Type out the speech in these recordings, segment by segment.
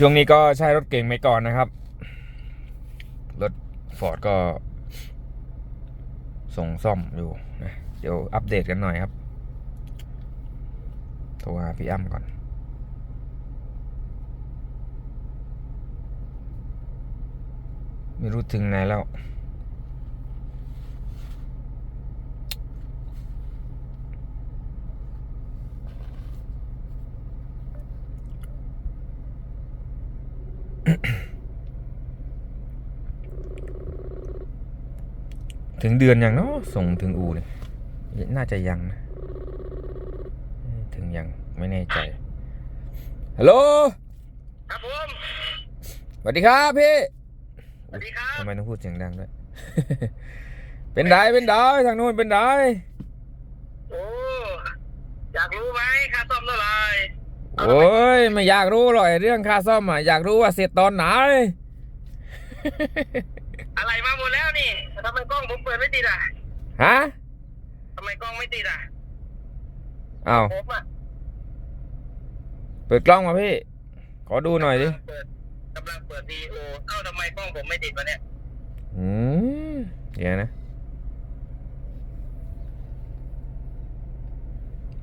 ช่วงนี้ก็ใช้รถเก่งไปก่อนนะครับ รถฟอร์ดก็ ส่งซ่อมอยู่นะเดี๋ยวอัปเดตกันหน่อยครับโทรหาพี่อ้ำก่อน ไม่รู้ถึงไหนแล้ว ถึงเดือนยังเนาะส่งถึงอูเนี่ยน่าจะยังนะเอ๊ะถึงยังไม่แน่ใจฮัลโหลครับผมสวัสดีครับพี่สวัสดีครับทำไมต้องพูดเสียงดังด้วย เป็นไดเป็นไดทางโน้นเป็นได โอ้อยากรู้ไหมค่าซ่อมเท่าไหร่ โอ้ยไม่อยากรู้หรอกไอ้เรื่องค่าซ่อมอะอยากรู้ว่าเสร็จตอนไหน อะไรมาหมดแล้วนี่ทำไมกล้องผมเปิดไม่ติดอะฮะทำไมกล้องไม่ติดอะอ้าวผมอะเปิดกล้องมาพี่ ขอดูหน่อยดิเปิดกำลังเปิดวีโอเอ้าทำไมกล้องผมไม่ติดวะเนี่ยอืมเดี๋ยวนะ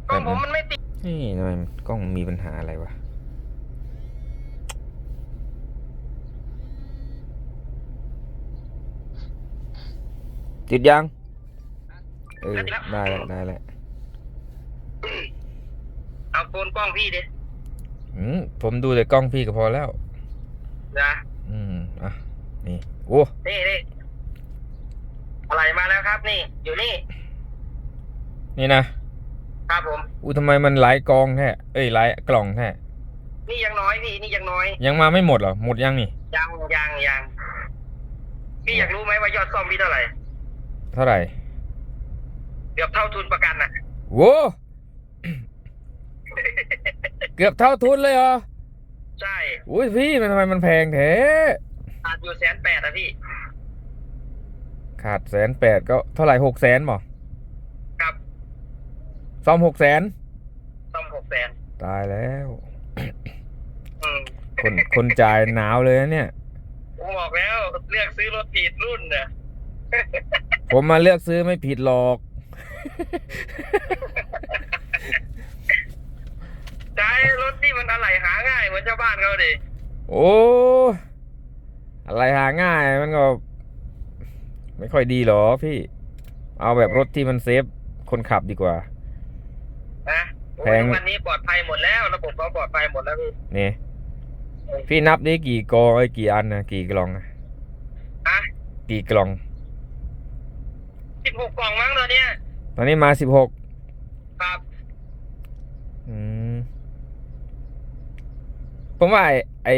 กล้องผมมันไม่ติด นี่ทำไมมันกล้องมีปัญหาอะไรวะติดยัง เออ ได้แล้วได้แล้วเอาโฟนกล้องพี่ดิอืมผมดูแต่กล้องพี่ก็พอแล้ว นะอืม อะ นี่ โอ้นี่นี่อะไรมาแล้วครับ นี่ อยู่นี่ นี่นะ ครับผมอู้ทำไมมันหลายกองแท้เอ้ยหลายกล่องแท้นี่ยังน้อยพี่นี่ยังน้อย ยังมาไม่หมดเหรอหมดยังนี่ยังยังยังพี่อยากรู้ไหมว่ายอดซ่อมพี่เท่าไหร่เท่าไหร่เกือบเท่าทุนประกันน่ะโว้เกือบเท่าทุนเลยเหรอใช่อุ้ยพี่มันทำไมมันแพงแท้ขาดอยู่แสนแปดอะพี่ ขาดแสนแปดก็เท่าไหร่หกแสนบ่ครับ ซ่อมหกแสนซ่อมหกแสนตายแล้ว อืมคนคนจ่ายหนาวเลยนะเนี่ย ผมบอกแล้วเลือกซื้อรถผิดรุ่นเนี่ยผมมาเลือกซื้อไม่ผิดหรอก ใช้รถที่มันอะไรหาง่ายเหมือนชาวบ้านเขาดิโอ้อะไรหาง่ายมันก็ ไม่ค่อยดีหรอพี่ เอาแบบรถที่มันเซฟคนขับดีกว่านะโอ้ แพยงวันนี้ปลอดภัยหมดแล้ว ระบบเขาปลอดภัยหมดแล้วพี่นี่ พี่นับได้กี่กองไอ้กี่อันนะกี่กล่องนะอะกี่กล่อง สิบหกกล่องมั้งตอนเนี้ยตอนนี้มาสิบหกครับอืมผมว่าไอ้ไอ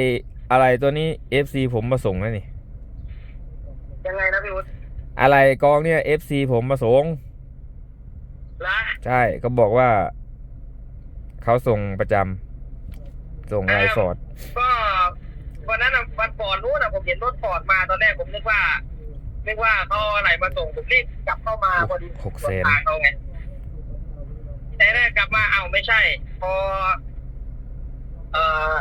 อะไรตัวนี้ FC ผมมาส่งแล้วนี่ ยังไงนะพี่วุฒิอะไรกองเนี่ย FC ผมมาส่งละใช่ก็บอกว่า เขาส่งประจำส่งไลน์ฟอร์ดก็วันนั้นน่ะวันก่อนนู้นนะผมเห็นรถฟอร์ดมาตอนแรกผมนึกว่านึกว่าเขาเอาอะไรมาส่งผมรีบกลับเข้ามาพอดีหกแสนรถทางเขาไงแต่แรกกลับมาเอาไม่ใช่ พอ เอ่อ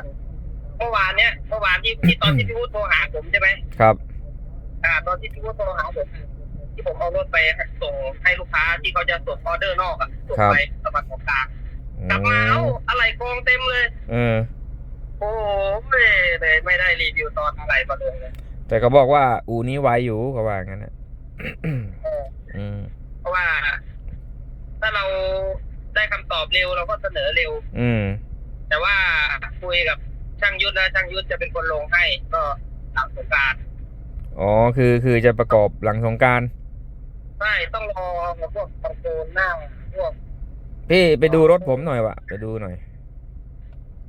เมื่อวานเนี้ยเมื่อวานที่ที่ตอนที่พี่วุฒิโทรหาผมใช่ไหมครับ อ่า ตอนที่พี่วุฒิโทรหาผมที่ผมเอารถไปส่งให้ลูกค้าที่เขาจะส่งออเดอร์นอกอะส่งครับไปสมัครของกลางอื กลับมาเอามอะไรกองเต็มเลย เออ โอ้โหไม่เลยไม่ได้รีวิวตอนอะไรมาเลยแต่เขาบอกว่า อูนี้ไวอยู่เขาว่างั้นนะเอออืม เพราะว่า ถ้าเราได้คำตอบเร็วเราก็เสนอเร็ว อืม แต่ว่าคุยกับช่างยุทธนะช่างยุทธจะเป็นคนลงให้ ก็หลังสงกรารอ๋อ คือคือจะประกอบหลังสงกราร ใช่ต้องรอพวกคอนโทรลหน้าพวก พี่ไปดูรถผมหน่อยวะไปดูหน่อย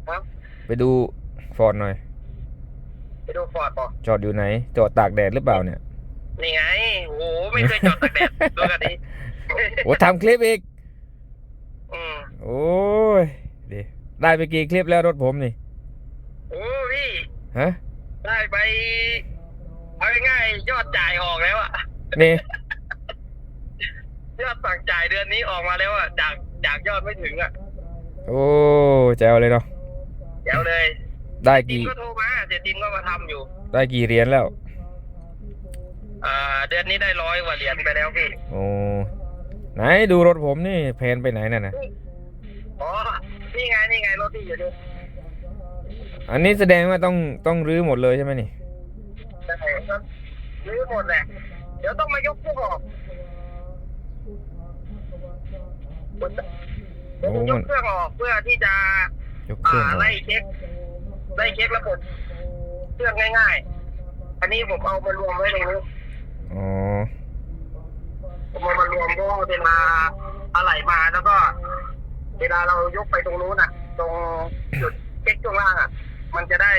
ครับไปดูฟอร์ดหน่อย ไปดูฟอร์ดบอกจอดอยู่ไหน จอดตากแดดหรือเปล่าเนี่ย นี่ไงโอ้โหไม่เคยจอดตากแดดดูกันดิโอ้ทำคลิปอีกอืมโอ้ยดิได้ไปกี่คลิปแล้วรถผมนี่โอ้พี่ฮะได้ไปเอาง่ายๆยอดจ่ายออกแล้วอะนี่ยอดสั่งจ่ายเดือนนี้ออกมาแล้วอะจาก จากยอดไม่ถึงอะโอ้แจวเลยเนาะเดี๋ยวเลยได้ทีมกี่ก็โทรมาเสียตินก็มาทำอยู่ ได้กี่เหรียญแล้วอ่าเดือนนี้ได้ร้อยกว่าเหรียญไปแล้วพี่โอ้ไหนดูรถผมนี่แพนไปไหนน่ะนะอ๋อนี่ไงนี่ไงรถที่อยู่นี่อันนี้แสดงว่าต้องต้องรื้อหมดเลยใช่ไหมนี่ใช่ครับรื้อหมดแหละเดี๋ยวต้องมายกเครื่องออก เดี๋ยวจะยกเครื่องออกเพื่อที่จะยกเครื่อ่าองออกไล่เช็คไล่เช็คระบบเครื่องง่ายๆ อันนี้ผมเอามารวมไว้ตรงนี้อ๋อผมเอามารวมเพราะว่าเวลาอะไรมาแล้วก็ เวลาเรายกไปตรงนู้นน่ะ ตรงจุดเช็คช่วงล่างอะ มันจะได้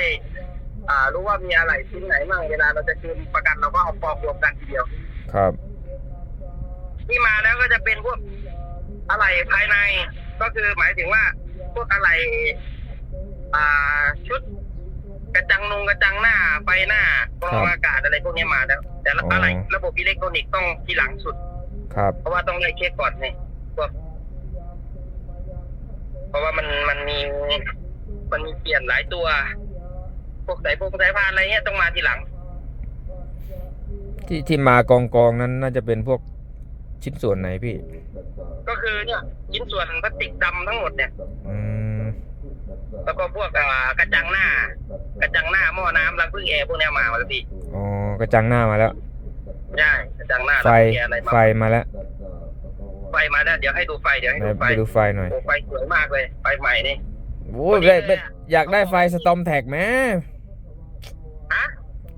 อ่า รู้ว่ามีอะไรชิ้นไหนบ้างเวลาเราจะคืนประกันเราก็เอาปอกรวมกันทีเดียว ครับ ที่มาแล้วก็จะเป็นพวก อะไรภายในก็คือหมายถึงว่าพวกอะไรอ่าชุด กระจังนงกระจังหน้าไฟหน้ากรองอากาศอะไรพวกนี้มาแล้ว แต่ละอ๋ออ อะไรระบบอิเล็กทรอนิกส์ต้องทีหลังสุด ครับ เพราะว่าต้องไล่เช็คก่อนนี่พวกเพราะว่ามันมันมีมันมีเปลี่ยนหลายตัว พวกสายพวกสายพานอะไรเงี้ยต้องมาทีหลัง ที่ที่มากองกองๆนั้นน่าจะเป็นพวก ชิ้นส่วนไหนพี่ ก็คือเนี่ยชิ้นส่วนพลาสติกดำทั้งหมดเนี่ยอืมแล้วก็พวกอ่ากระจังหน้า กระจังหน้าหม้อน้ำรังพึ่งแอร์พวกเนี้ยมาแล้วพี่อ๋อกระจังหน้ามาแล้ว ใช่กระจังหน้าไฟ รังพึ่งแอร์อะไรมาไฟมาแล้วไฟมาแล้วเดี๋ยวให้ดูไฟเดี๋ยวให้ไหนดูไฟไปดูไฟหน่อยโอ้ไฟสวยมากเลยไฟใหม่นี่ โอ้ยได้ได้อยากได้ไฟสตอมแท็กไหมฮะ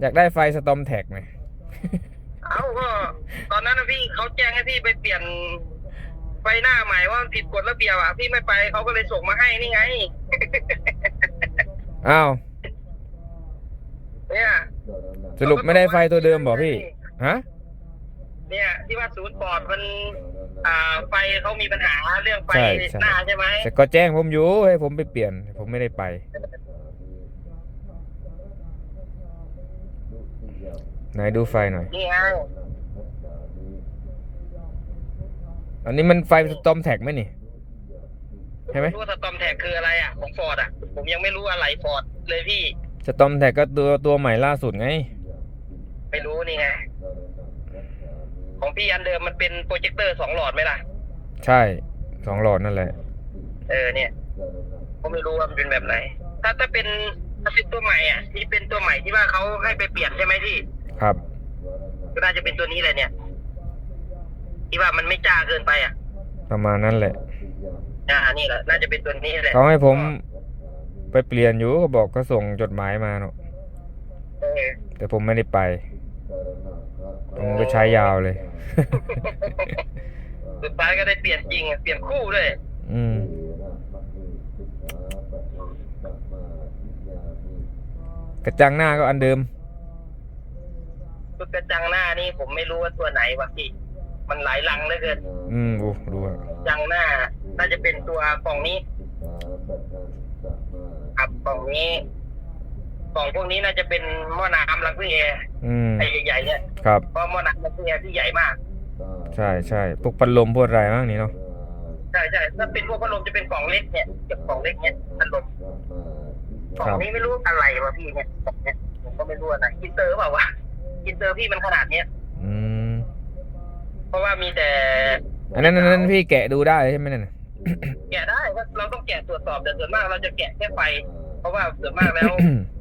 อยากได้ไฟสตอมแท็กไหม เอ้าก็ตอนนั้นนะพี่เขาแจ้งให้พี่ไปเปลี่ยนไฟหน้าใหม่ว่ามันผิดกฎระเบียบอะพี่ไม่ไปเขาก็เลยส่งมาให้นี่ไง อ้าว เนี่ยสรุปไม่ได้ไฟตัวเดิมบอกพี่ ฮะ เนี่ย ที่ว่าศูนย์ปอดมัน อ่าไฟเขามีปัญหาเรื่องไฟใช่ใช่ หน้าใช่ไหม แต่ก็แจ้งผมอยู่ให้ผมไปเปลี่ยน ผมไม่ได้ไป ไหนดูไฟหน่อย นี่ไงอันนี้มันไฟสตอมแท็กไหมนี่ใช่ไหมรู้ว่าสตอมแท็กคืออะไรอะ ของฟอร์ดอะ ผมยังไม่รู้อะไรฟอร์ดเลยพี่ สตอมแท็กก็ตัวตัวใหม่ล่าสุดไง ไม่รู้นี่ไง ของพี่อันเดิมมันเป็นโปรเจคเตอร์สองหลอดไหมล่ะ ใช่สองหลอดนั่นแหละ เออเนี่ย ผมไม่รู้ว่ามันเป็นแบบไหน ถ้าถ้าเป็นถ้าเป็นตัวใหม่อะที่เป็นตัวใหม่ที่ว่าเขาให้ไปเปลี่ยนใช่ไหมพี่ ครับ ก็น่าจะเป็นตัวนี้เลยเนี่ย ที่ว่ามันไม่จ้าเกินไปอะประมาณนั้นแหละอ่านี่แหละน่าจะเป็นตัวนี้แหละเขาให้ผมไปเปลี่ยนอยู่เขาบอกเขาส่งจดหมายมาเนาะเออแต่ผมไม่ได้ไป ผมก็ใช้ยาวเลย สุดท้ายก็ได้เปลี่ยนจริงอะเปลี่ยนคู่ด้วยอืมกระจังหน้าก็อันเดิม ชุดกระจังหน้านี่ผมไม่รู้ว่าตัวไหนวะพี่ มันหลายลังเหลือเกินอืมโอ้ดูอะจังหน้า น่าจะเป็นตัวกล่องนี้ ครับกล่องนี้กล่องพวกนี้น่าจะเป็นหม้อน้ำรังพึ่งแอร์อืมไอ้ใหญ่ๆเนี่ยครับ เพราะหม้อน้ำรังพึ่งแอร์ที่ใหญ่มาก ใช่ใช่พวกพัดลมพวกอะไรบ้างนี่เนาะใช่ใช่ถ้าเป็นพวกพัดลมจะเป็นกล่องเล็กเนี่ยเก็บกล่องเล็กเนี่ยพัดลมกล่องนี้ไม่รู้อะไรวะพี่เนี่ยกล่องเนี่ยผมก็ไม่รู้อะไรอินเตอร์เปล่าวะ อินเตอร์พี่มันขนาดเนี้ย อืมเพราะว่ามีแต่อันนั้นอันนั้นพี่แกะดูได้ใช่ไหมนั่นน่ะแกะได้ก็เราต้องแกะตรวจสอบแต่ส่วนมากเราจะแกะแค่ไฟ เพราะว่าส่วนมากแล้ว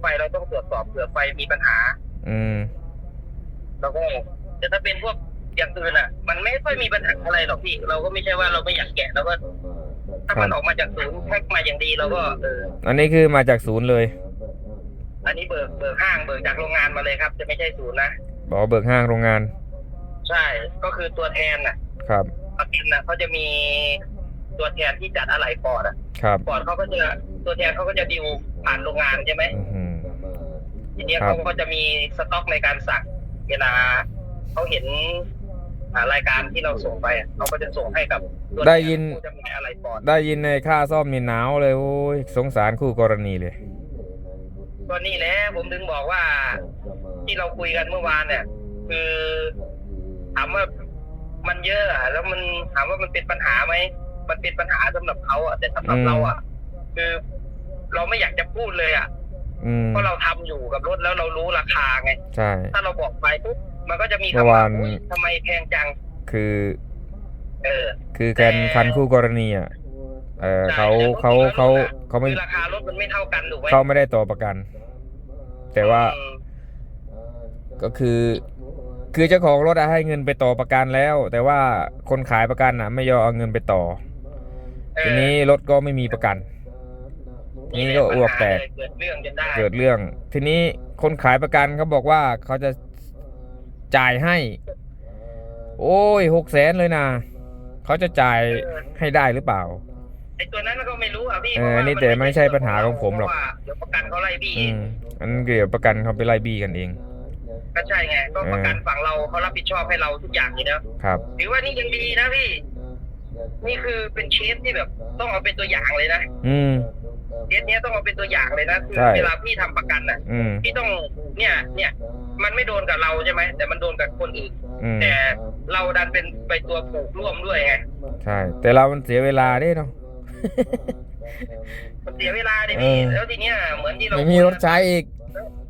ไฟเราต้องตรวจสอบเผื่อไฟมีปัญหา อืมแล้วก็แต่ถ้าเป็นพวกอย่างอื่นอะ มันไม่ค่อยมีปัญหาอะไรหรอกพี่ เราก็ไม่ใช่ว่าเราไม่อยากแกะเราก็ถ้ามันครับออกมาจากศูนย์แพ็คมาอย่างดีเราก็เอออันนี้คือมาจากศูนย์เลย อันนี้เบิกเบิกห้างเบิกจากโรงงานมาเลยครับ จะไม่ใช่ศูนย์นะบอกว่าเบิกห้างโรงงาน ใช่ ก็คือตัวแทนน่ะครับประกันน่ะเขาจะมีตัวแทนที่จัดอะไหล่ปอดอะครับปอดเขาก็จะตัวแทนเขาก็จะดิวผ่านโรงงานใช่ไหมอื้อหือ ทีเนี้ยครับ เขาก็จะมีสต็อกในการสั่งเวลาเขาเห็นอ่ารายการที่เราส่งไปอะเขาก็จะส่งให้กับตัวแทได้ยินผู้จำหน่ายอะไรปอด ได้ยินในค่าซ่อมนี่หนาวเลยโอ้ยสงสารคู่กรณีเลย ก็นี่แหละผมถึงบอกว่าที่เราคุยกันเมื่อวานเนี่ย คือถามว่ามันเยอะอะแล้วมันถามว่ามันเป็นปัญหาไหมมันเป็นปัญหาสำหรับเขาอะแต่สำหรับอืมเราอะคือเราไม่อยากจะพูดเลยอะอืมเพราะเราทำอยู่กับรถแล้วเรารู้ราคาไงใช่ถ้าเราบอกไปปุ๊บมันก็จะมีเมื่อคำวาว่านอุ๊ยทำไมแพงจัง คือ เออ คือการคันคู่กรณีอะ เออเขาเขาเขาเขาไม่คือราคารถมันไม่เท่ากันถูกไหมเขาไม่ได้ต่อประกัน แต่ว่าอืมก็คือ คือเจ้าของรถอะให้เงินไปต่อประกันแล้ว แต่ว่าคนขายประกันอะ ไม่ยอมเอาเงินไปต่อเออทีนี้รถก็ไม่มีประกันนี่ก็อ้วกแตกเกิดเรื่องจนได้เกิดเรื่อง ทีนี้คนขายประกันเขาบอกว่าเขาจะจ่ายให้ โอ้ยหกแสนเลยนะเขาจะจ่ายให้ได้หรือเปล่า ไอ้ตัวนั้นก็ไม่รู้อะพี่เออพราะว่านี่แต่ไม่ใช่ปัญหาของผมหรอกเพาะว่าเดี๋ยวประกันเขาไล่บี้อืมอันเกี่ยวประกันเขาไปไล่บี้กันเอง ก็ใช่ไงก็ประกันฝั่งเราเขารับผิดชอบให้เราทุกอย่างอยู่แล้วครับ ถือว่านี่ยังดีนะพี่ นี่คือเป็นเคสที่แบบ ต้องเอาเป็นตัวอย่างเลยนะอืม เคสเนี้ยต้องเอาเป็นตัวอย่างเลยนะคือใช่ เวลาพี่ทำประกันอะ อืม พี่ต้องเนี่ยเนี่ยมันไม่โดนกับเราใช่ไหมแต่มันโดนกับคนอื่น อืม แต่เราดันเป็นไปตัวผูกร่วมด้วยไง ใช่ แต่เรามันเสียเวลาเด้เนาะ มันเสียเวลาดิพี่ เออ แล้วทีเนี้ยเหมือนที่เราไม่มีรถใช้อีก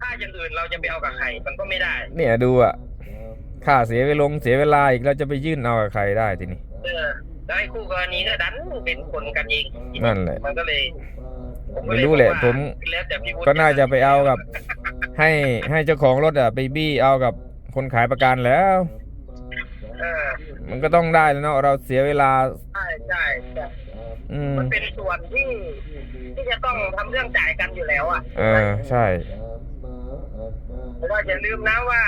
ถ้าอย่างอื่นเราจะไปเอากับใครมันก็ไม่ได้ เนี่ยดูอะค่าเสียเวลงเสียเวลาอีกเราจะไปยื่นเอากับใครได้ทีนี้ เออแล้วไอ้คู่กรณีก็ดันเป็นคนกันเองนั่นแหละ มันก็เลยผก็ไม่เยรู้แหละบอกว่าผมแล้วแต่พี่วุฒิก็น่าจะไปเอากับ ให้ให้เจ้าของรถอะไปบี้เอากับคนขายประกันแล้ว เออมันก็ต้องได้แล้วเนาะเราเสียเวลาใช่ใช่ใช่ อืมมันเป็นส่วนที่ ที่จะต้องทำเรื่องจ่ายกันอยู่แล้วอะเออใช่ แต่ว่าอย่าลืมนะว่า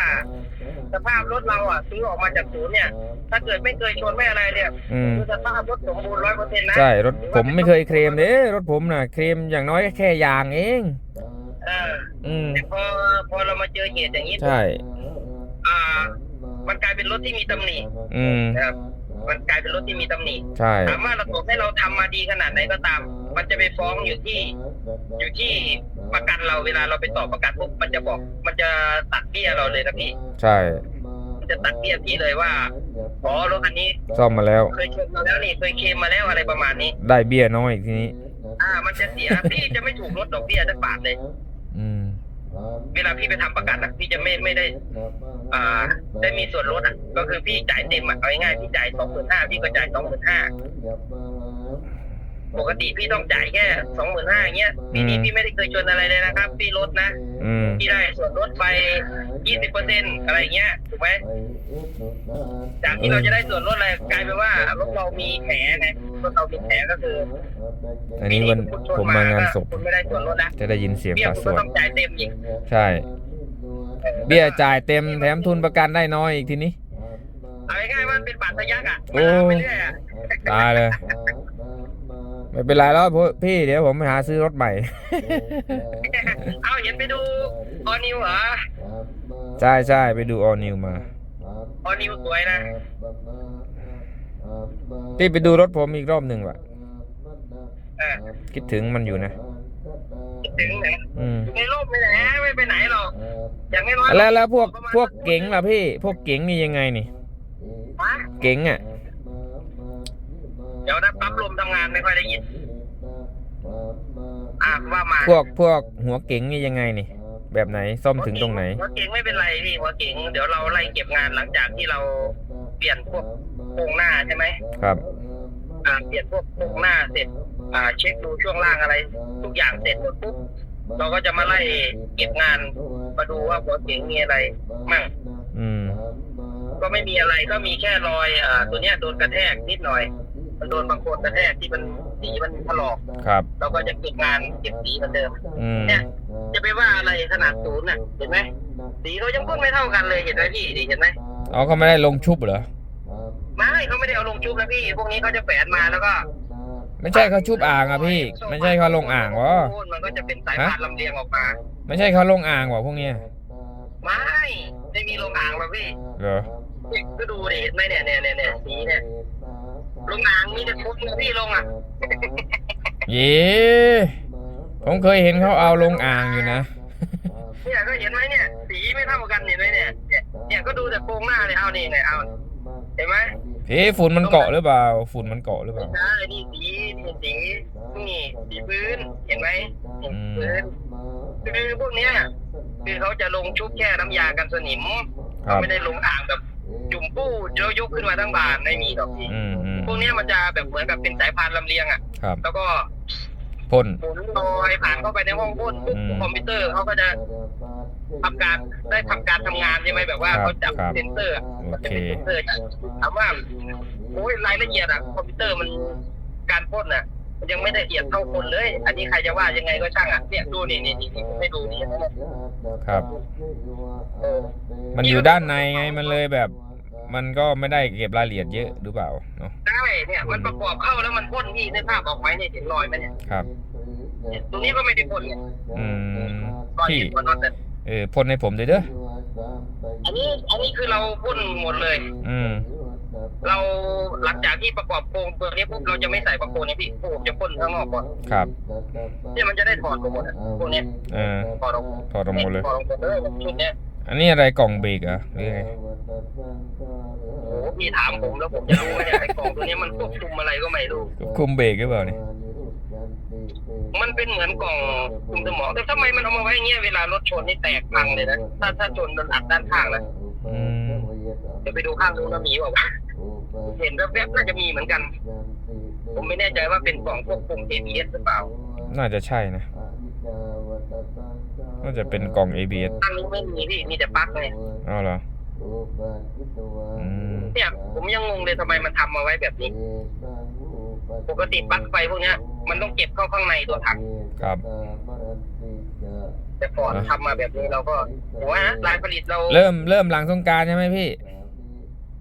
สภาพรถเราอะซื้อออกมาจากศูนย์เนี่ย ถ้าเกิดไม่เคยชนไม่อะไรเนี่ยอืม คือสภาพรถสมบูรณ์ร้อยเปอร์เซ็นต์นะใช่รถผมไม่เคยเคลมเด้รถผมน่ะเคลมอย่างน้อยแค่ยางเอง เอออืม แต่พอพอเรามาเจอเหตุอย่างนี้ใช่ อ่า มันกลายเป็นรถที่มีตำหนิอืม นะครับ มันกลายเป็นรถที่มีตำหนิใช่ ถามว่าเราตกให้เราทำมาดีขนาดไหนก็ตาม มันจะไปฟ้องอยู่ที่ อยู่ที่ประกันเราเวลาเราไปต่อประกันปุ๊บมันจะบอก มันจะตัดเบี้ยเราเลยนะพี่ ใช่ มันจะตัดเบี้ยพี่เลยว่าอ๋อรถคันนี้ซ่อมมาแล้ว เคยชนมาแล้วนี่เคยเคลมมาแล้วอะไรประมาณนี้ ได้เบี้ยน้อยอีกทีนี้ อ่า มันจะเสีย พี่จะไม่ถูกลดดอกเบี้ยสักบาทเลย อืม เวลาพี่ไปทำประกันอะพี่จะไม่ไม่ได้ อ่าได้มีส่วนลดอะก็คือพี่จ่ายเต็มอะเอาง่ายๆพี่จ่ายสองหมื่นห้าพี่ก็จ่ายสองหมื่นห้าปกติพี่ต้องจ่ายแค่สองหมื่นห้าเงี้ยปีนี้อืมพี่ไม่ได้เคยชนอะไรเลยนะครับ พี่ลดนะอืมพี่ได้ส่วนลดไปยี่สิบเปอร์เซ็นอะไรเงี้ยถูกไหมจากที่เราจะได้ส่วนลดอะไรกลายเป็นว่ารถเรามีแผลไงรถเรามีแผลก็คืออันนี้วันปีคุณชนผมมางานศพคุณไม่ได้ส่วนลดนะจะได้ยินเสียงเบี้ยตาคุณสก็วดต้องจ่ายเต็มอีกใช่ เบี้ยจ่ายเต็มแถมทุนประกันได้น้อยอีกทีนี้ เอาง่ายๆว่ามันเป็นบาดทะยักอะโอ้เวลาไปเรื่อยอะตายเลย ไม่เป็นไรแล้วพี่เดี๋ยวผมไปหาซื้อรถใหม่ เอาเห็นไปดูออนิวเหรอใช่ใช่ไปดูออนิวมา ออนิวสวยนะพี่ไปดูรถผมอีกรอบหนึ่งว่ะ เออคิดถึงมันอยู่นะ คิดถึงนะอืมอยู่ในร่มไม่แหละไม่ไปไหนหรอกอย่างน้อยๆแล้วแล้วพวกพวกเก๋งล่ะพี่ พวกเก๋งนี่ยังไงนี่ ฮะเก๋งอะ เดี๋ยวนะปั๊บลมทำงานไม่ค่อยได้ยินอะว่ามาพวกพวกหัวเก๋งนี่ยังไงนี่ แบบไหนซ่อมถึงตรงไหน หัวเก๋งไม่เป็นไรพี่หัวเก๋งเดี๋ยวเราไล่เก็บงานหลังจากที่เราเปลี่ยนพวกโครงหน้าใช่ไหมครับ อ่าเปลี่ยนพวกโครงหน้าเสร็จ อ่าเช็คดูช่วงล่างอะไร ทุกอย่างเสร็จหมดปุ๊บเราก็จะมาไล่เก็บงานมาดูว่าหัวเก๋งมีอะไรมั่งอืม ก็ไม่มีอะไรก็มีแค่รอยอ่าตัวเนี้ยโดนกระแทกนิดหน่อย มันโดนบางคนกระแทกที่มันสีมันถลอก ครับ เราก็จะเก็บงานเก็บสีเหมือนเดิม อืม เนี่ย จะไปว่าอะไรขนาดศูนย์น่ะเห็นไหมสีเขายังพ่นไม่เท่ากันเลยเห็นไหมพี่ดีเห็นไหมอ๋อเขาไม่ได้ลงชุบเหรอ ไม่เขาไม่ได้เอาลงชุบนะพี่ พวกนี้เขาจะแฝนมาแล้วก็ ไม่ใช่เขาชุบอ่างอะพี่ ไม่ใช่เขาลงอ่างวะมันก็จะเป็นสายพานลำเลียงออกมา ไม่ใช่เขาลงอ่างวะพวกเนี้ยไม่ไม่มีลงอ่างหรอกพี่เหรอเนี่ยก็ดูดิเห็นไหมเนี่ยเนี่ยเนี่ยเนี่ยสีเนี่ยลงอ่างมีแต่คุกนะพี่ลงอะเย้ผมเคยเห็นเขาเอาลงอ่างอยู่นะเนี่ยก็เห็นไหมเนี่ยสีไม่เท่ากันเห็นไหมเนี่ยเนี่ยเนี่ยก็ดูแต่โครงหน้าเลยเอานี่เนี่ยเอาเห็นไหม พี่ฝุ่นมันเกาะหรือเปล่าฝุ่นมันเกาะหรือเปไม่ล่าใช่นี่สีนี่สีนี่สีพื้นเห็นไหมนี่อืมพื้นคือพวกเนี้ยคือเขาจะลงชุบแค่น้ำยากันสนิมคเขารับไม่ได้ลงอ่างแบบจุ่มปู้แล้วยกขึ้นมาทั้งบานไม่มีดอกพี่อืมอืมพวกเนี้ยมันจะแบบเหมือนกับเป็นสายพานลำเลียงอะครับแล้วก็พ่นหมุนลอยผ่านเข้าไปในห้องพ่นปุ๊บอืมคอมพิวเตอร์เขาก็จะ ทำการได้ทำการทำงานใช่ไหมแบบว่าครับเขาจับครับ เซนเซอร์อะโอมันจะเคเป็นเซนเซอร์ถามว่าโอ้ยรายละเอียดอะคอมพิวเตอร์มันการพ่นอะมันยังไม่ได้ละเอียดเท่าคนเลย อันนี้ใครจะว่ายังไงก็ช่างอะเนี่ยดูนี่นี่นี่นี่ให้ดูนี่ครับ เออมันอยู่ด้านในไงมันเลยแบบ มันก็ไม่ได้เก็บรายละเอียดเยอะหรือเปล่าเนาะได้เนี่ยมันประกอบเข้าแล้วมันพ่นที่ในภาพออกไหมเนี่ยเห็นรอยไหมเนี่ยครับ เนี่ยตรงนี้ก็ไม่ได้พ่นเนี่ยอืมรอยพี่ เห็นมันนั่นแต่ เออพ่นให้ผมด้วยเด้ออันนี้อันนี้คือเราพ่นหมดเลย อืม เราหลังจากที่ประกอบโครงตัวนี้ปุ๊บเราจะไม่ใส่ประโคนนี้พี่ผมจะพ่นข้างนอกก่อนครับเนี่ยมันจะได้ถอดไปหมดอะพวกเนี้ยเออถอดออกถอดออกหมดเลยถอดออกหมดเลยชุดเนี้ยอันนี้อะไรกล่องเบรกเหรอหรือไงโอ้โหพี่ถามผมแล้วผมจะรู้ไหมเนี่ยไอ้กล่องตัวนี้มันควบคุมอะไรก็ไม่รู้คุมเบรกหรือเปล่าเนี่ย มันเป็นเหมือนกล่องคุมสมองแต่ทำไมมันเอามาไว้อย่างเงี้ยเวลารถชนนี่แตกพังเลยนะถ้าถ้าชนโดนอัดด้านข้างนะอืมเดี๋ยวไปดูข้างนู้นว่ามีเปล่าวะเห็นแวบๆน่าจะมีเหมือนกัน ผมไม่แน่ใจว่าเป็นกล่องควบคุม ABS หรือเปล่าน่าจะใช่นะ น่าจะเป็นกล่อง ABS ข้างนี้ไม่มีพี่มีแต่ปลั๊กเลยเอาเหรออืมเนี่ยผมยังงงเลยทำไมมันทำมาไว้แบบนี้ ปกติปลั๊กไฟพวกเนี้ย มันต้องเก็บเข้าข้างในตัวถังครับ แต่ก่อนทำมาแบบนี้เราก็ผมว่านะรายผลิตเรา เริ่มเริ่มหลังสงกรารใช่ไหมพี่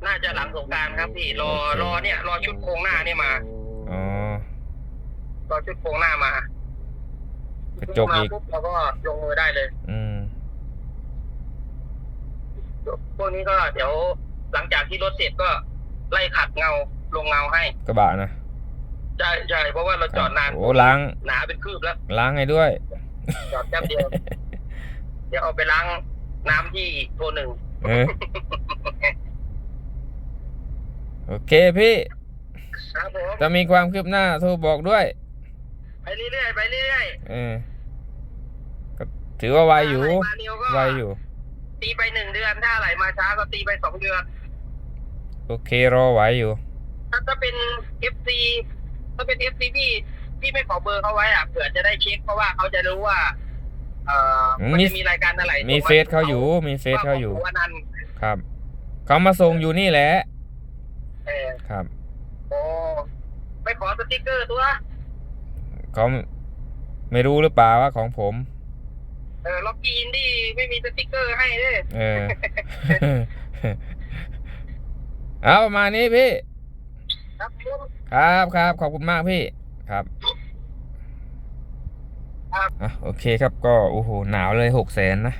น่าจะหลังสงกรารครับพี่รอรอเนี่ย รอชุดโครงหน้าเนี่ยมา อ๋อ รอชุดโครงหน้ามากระจกอีกมาปุ๊บเราก็ลงมือได้เลย อืม พวกนี้ก็เดี๋ยวหลังจากที่รถเสร็จก็ไล่ขัดเงาลงเงาให้กระบะนะ ใช่ใช่เพราะว่าเราจอดนานโอ้ล้างหนาเป็นคืบแล้ว ล้างให้ด้วย จอดแป๊บเดียว เดี๋ยวเอาไปล้างน้ำที่โทรหนึ่งเออโอเคพี่ครับผมจะมีความคืบหน้าโทรบอกด้วย ไปเรื่อยๆไปเรื่อยเออก็ถือว่าๆไวอยู่ ถ้าไหลมาเร็วก็ไวอยู่ ตีไปหนึ่งเดือนถ้าไหลมาช้าก็ตีไปสองเดือน โอเครอไหวอยู่ ถ้าถ้าเป็นเอฟซีถ้าเป็นเอฟซีพี่พี่ไม่ขอเบอร์เขาไว้อะเผื่อจะได้เช็คเพราะว่าเขาจะรู้ว่า เอ่อมันมี จะมีรายการอะไรมีเฟซเขาอยู่ มีเฟซเขาอยู่ ว่านั้นครับ เขามาส่งอยู่นี่แหละ เออครับ โอ้ไปขอสติกเกอร์ตัวเขาไม่รู้หรือเปล่าว่าของผม เออล็อกกี้อินดี้ไม่มีสติกเกอร์ให้เด้อเออ เอาประมาณนี้พี่ ครับผม ครับครับขอบคุณมากพี่ครับครับอะโอเคครับก็โอ้โหหนาวเลยหกแสนนะ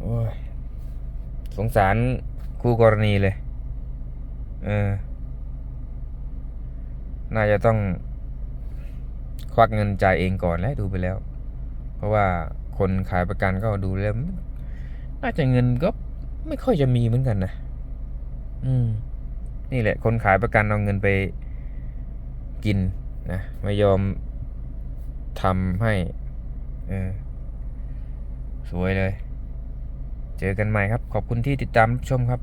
โอ้ยสงสารคู่กรณีเลย เออ น่าจะต้อง ควักเงินจ่ายเองก่อนแล้วดูไปแล้ว เพราะว่าคนขายประกันก็ดูแล้ว น่าจะเงินก็ไม่ค่อยจะมีเหมือนกันนะ อืม นี่แหละคนขายประกันเอาเงินไปกินนะไม่ยอมทำให้เออสวยเลย เจอกันใหม่ครับ ขอบคุณที่ติดตามชมครับ